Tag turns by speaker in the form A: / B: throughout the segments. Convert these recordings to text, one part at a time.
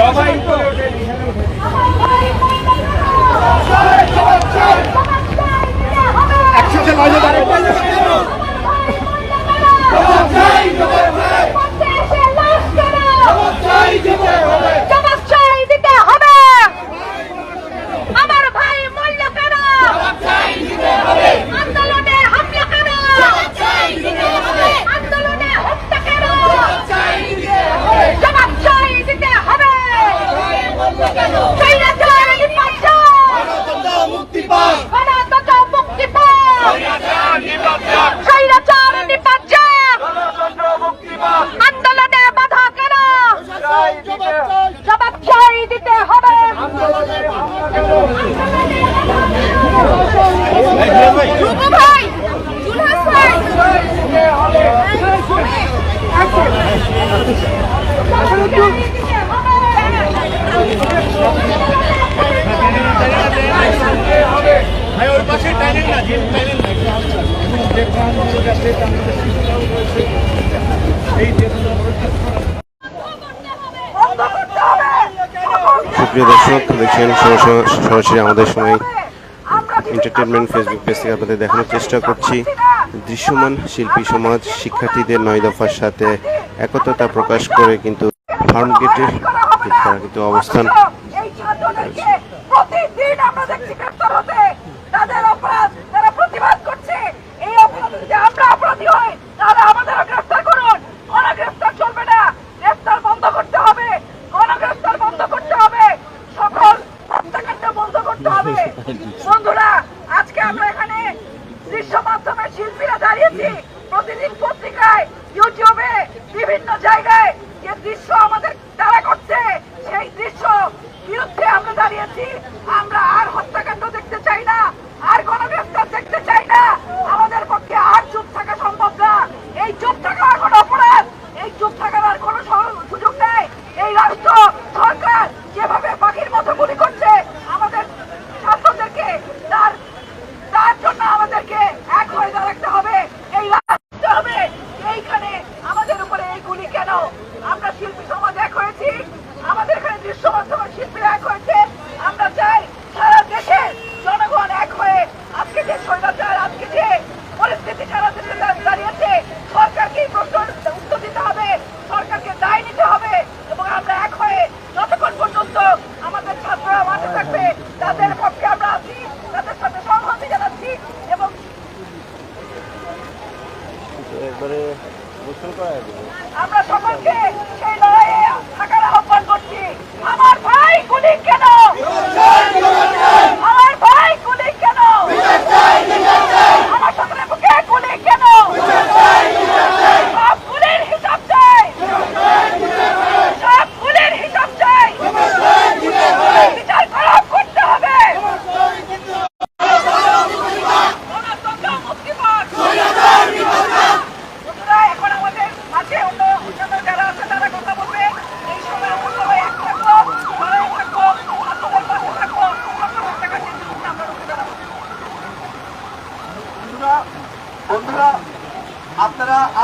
A: Só vai.
B: প্রিয় দর্শক, দেখছেন সরাসরি আমাদের সময় এন্টারটেনমেন্ট ফেসবুক পেজ থেকে আপনাদের দেখানোর চেষ্টা করছি। দৃশ্যমান শিল্পী সমাজ শিক্ষার্থীদের নয় দফার সাথে একতা প্রকাশ করে কিন্তু ফার্ম গেটের তারা কিন্তু অবস্থান।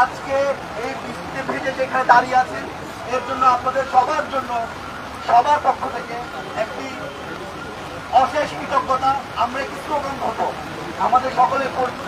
A: আজকে এই
C: বৃষ্টিতে ভিজে যেখানে দাঁড়িয়ে আছেন, এর জন্য আপনাদের সবার জন্য, সবার পক্ষ থেকে একটি অশেষ কৃতজ্ঞতা, আমরা কিছু স্লোগান হব আমাদের সকলের পরিচিত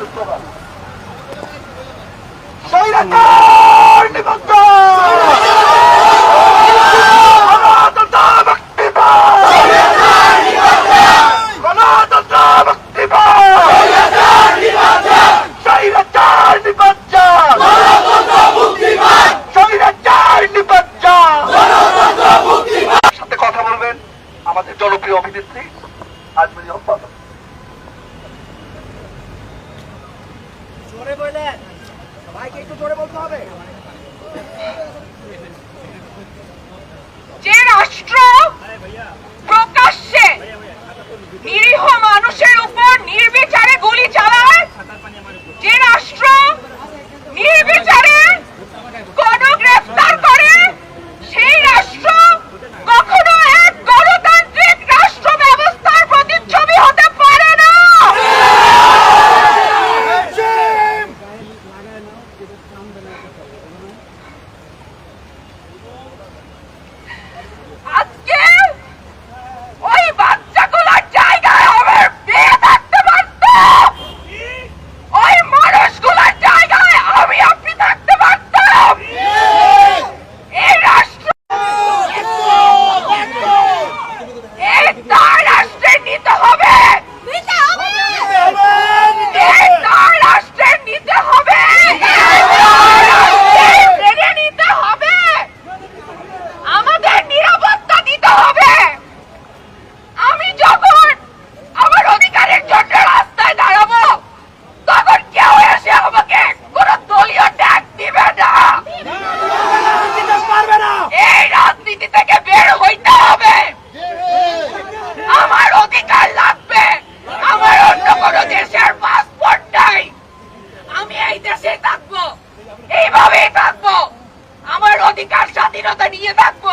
A: নিয়ে থাকব।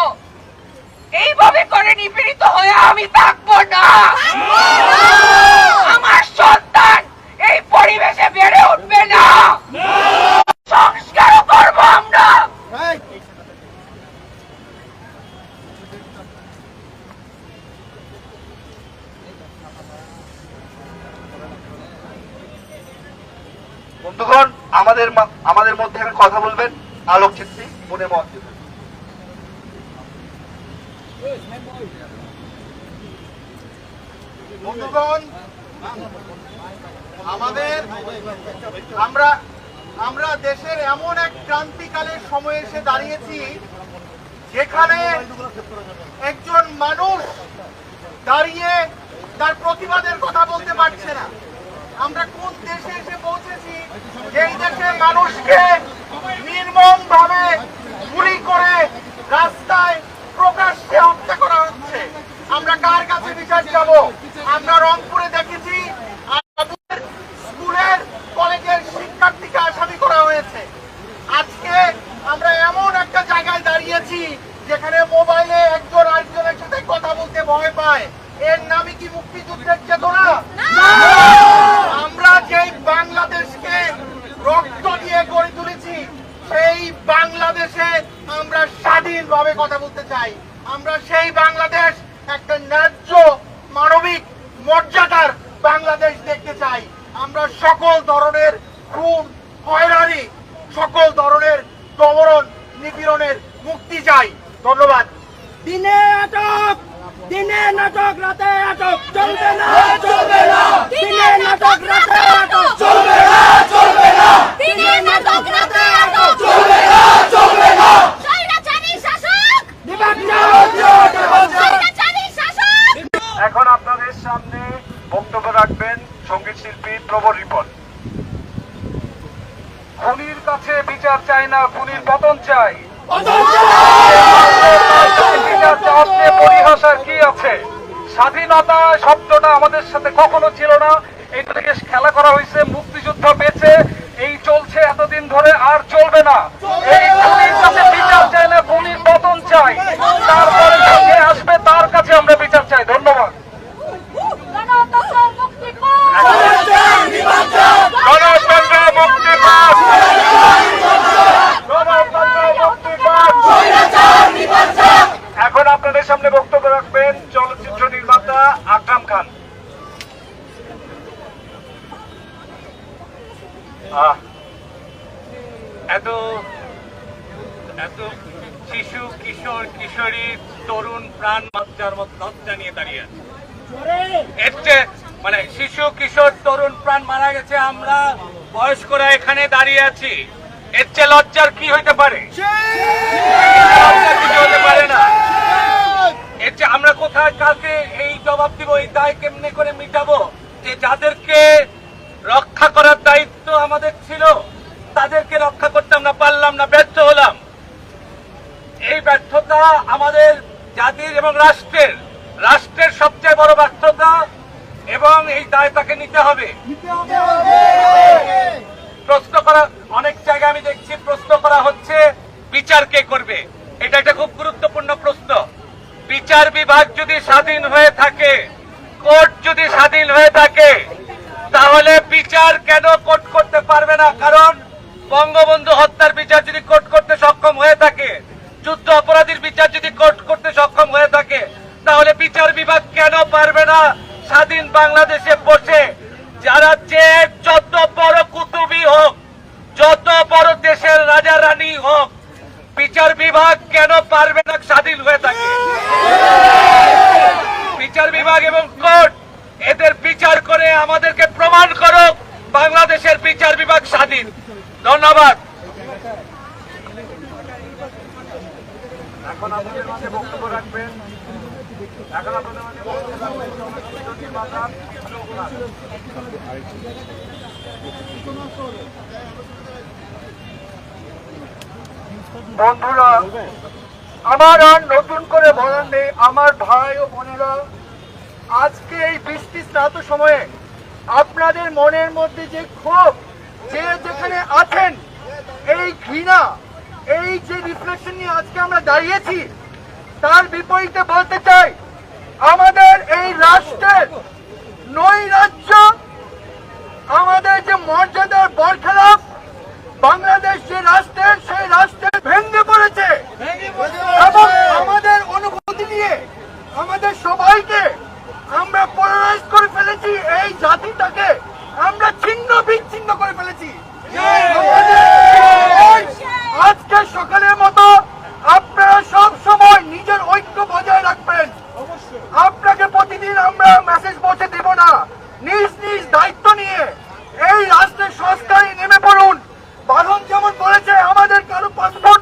A: এইভাবে করে নিপীড়িত হয়ে আমি থাকব না। আমার সন্তান এই পরিবেশে বেড়ে উঠবে না।
C: বন্ধুগণ, আমাদের আমাদের মধ্যে কথা বলবেন আলোকচিত্রী, মনে দেবেন।
D: বন্ধুগণ, আমাদের আমরা আমরা দেশের এমন এক ক্রান্তিকালের সময় এসে দাঁড়িয়েছি যেখানে একজন মানুষ দাঁড়িয়ে তার প্রতিবাদের কথা বলতে পারছে না। আমরা কোন দেশে এসে পৌঁছেছি যেই দেশে মানুষকে নির্মম ভাবে গুলি করে রাস্তায় প্রকাশ্যে হত্যা করা হচ্ছে। আমরা কার কাছে বিচার যাব আমরা রংপুরে দেখেছি আমাদের স্কুলের কলেজের শিক্ষার্থীকে আসামি করা হয়েছে আজকে আমরা এমন একটা জায়গায় দাঁড়িয়েছি যেখানে মোবাইলে একজন আরেকজনের সাথে কথা বলতে ভয় পায় এর নামই কি মুক্তিযুদ্ধের চেতনা আমরা যেই বাংলাদেশকে রক্ত দিয়ে গড়ে তুলেছি সেই বাংলাদেশে আমরা স্বাধীনভাবে কথা বলতে চাই। আমরা সেই বাংলাদেশ একটা ন্যায্য মানবিক মর্যাদার বাংলাদেশ দেখতে চাই। আমরা সকল ধরনের খুন হয়রানি সকল ধরনের দমরণ নিপীড়নের মুক্তি চাই। ধন্যবাদ।
E: দিনে আটক দিনে নাটক রাতে আটক চলবে না চলবে না। দিনে নাটক রাতে আটক। চলবে না চলবে না
F: দিনে নাটক রাতে আটক
E: চলবে না চলবে না
F: স্বৈরাচারী শাসক
E: বিভাগ চাও
F: স্বৈরাচারী শাসক
G: এখন আপনাদের সামনে বক্তব্য রাখবেন সংগীত শিল্পী প্রবর রিপন খুনির কাছে বিচার চাই। পতন চাই। পরিহাসার কি আছে? স্বাধীনতা শব্দটা আমাদের সাথে কখনো ছিল না। এটা থেকে খেলা করা হয়েছে মুক্তিযুদ্ধ বেঁচে এই চলছে এতদিন ধরে আর চলবে না এই খুনির কাছে বিচার চাই না খুনির পতন চাই তারপরে যে আসবে তার কাছে আমরা বিচার চাই ধন্যবাদ
F: গণতন্ত্র মুক্তি পায়
G: গণতন্ত্র মুক্তি পাক গণতন্ত্র মুক্তি পাক এখন আপনাদের সামনে বক্তব্য রাখবেন চলচ্চিত্র নির্মাতা আকরাম খান। এত এত শিশু, কিশোর, কিশোরী, তরুণ, প্রাণ লজ্জার মত লজ্জা নিয়ে দাঁড়িয়ে আছে। এর মানে শিশু, কিশোর, তরুণ, প্রাণ মারা গেছে, আমরা বয়স্করা এখানে দাঁড়িয়ে আছি। এর চেয়ে লজ্জার কি হইতে পারে? লজ্জার কিছু হতে পারে না। চেয়ে আমরা কোথায় কালকে এই জবাব দিব এই দায় কেমনে করে মিটাবো? যে যাদেরকে রক্ষা করার দায়িত্ব আমাদের ছিল তাদেরকে রক্ষা করতে আমরা ব্যর্থ হলাম। এই ব্যর্থতা আমাদের জাতির এবং রাষ্ট্রের রাষ্ট্রের সবচেয়ে বড় ব্যর্থতা এবং এই দায় তাকে নিতে হবে। প্রশ্ন করা অনেক জায়গায় আমি দেখছি প্রশ্ন করা হচ্ছে বিচার কে করবে? এটা একটা খুব গুরুত্বপূর্ণ প্রশ্ন বিচার বিভাগ যদি স্বাধীন হয়ে থাকে, কোর্ট যদি স্বাধীন হয়ে থাকে, তাহলে বিচার কেন কোর্ট করতে পারবে না? কারণ বঙ্গবন্ধু হত্যার বিচার যদি কোর্ট করতে সক্ষম হয়ে থাকে, যুদ্ধ অপরাধীর বিচার যদি কোর্ট করতে সক্ষম হয়ে থাকে, তাহলে বিচার বিভাগ কেন পারবে না? স্বাধীন বাংলাদেশে বসে যারা যে যত বড় কুতুবি হোক, যত বড় দেশের রাজা রানী হোক বিচার বিভাগ কেন পারবে না স্বাধীন হয়ে থাকে? বিচার বিভাগ এবং কোর্ট, এদের বিচার করে আমাদেরকে প্রমাণ করুক বাংলাদেশের বিচার বিভাগ স্বাধীন। ধন্যবাদ। এখন আমাদের মাঝে বক্তব্য রাখবেন। এখন আপনাদের মাঝে বক্তব্য রাখবেন
F: বন্ধুরা আমার আর নতুন করে বলার নেই আমার ভাই ও বোনেরা। আজকে এই বৃষ্টি স্নাত সময়ে আপনাদের মনের মধ্যে যে ক্ষোভ, যে যেখানে আছেন, এই ঘৃণা, এই যে রিফ্লেকশন নিয়ে আজকে আমরা দাঁড়িয়েছি, তার বিপরীতে বলতে চাই, আমাদের এই রাষ্ট্রের নৈরাজ্য, আমাদের যে মর্যাদার বরখেলাপ, বাংলাদেশ যে রাষ্ট্রের সেই রাষ্ট্রের ভেঙে পড়েছে। এবং আমাদের অনুভূতি নিয়ে আমাদের সবাইকে আমরা পোলারাইজ করে ফেলেছি এই জাতিটাকে আমরা ছিন্ন বিচ্ছিন্ন করে ফেলেছি। আজকে সকালের মতো আপনারা সব সময় নিজের ঐক্য বজায় রাখবেন। আপনাকে প্রতিদিন আমরা মেসেজ পৌঁছে দেব না। নিজ নিজ দায়িত্ব নিয়ে এই রাষ্ট্রের সংস্কারে নেমে পড়ুন। বাঁধন যেমন বলেছে আমাদের কারও পাসপোর্ট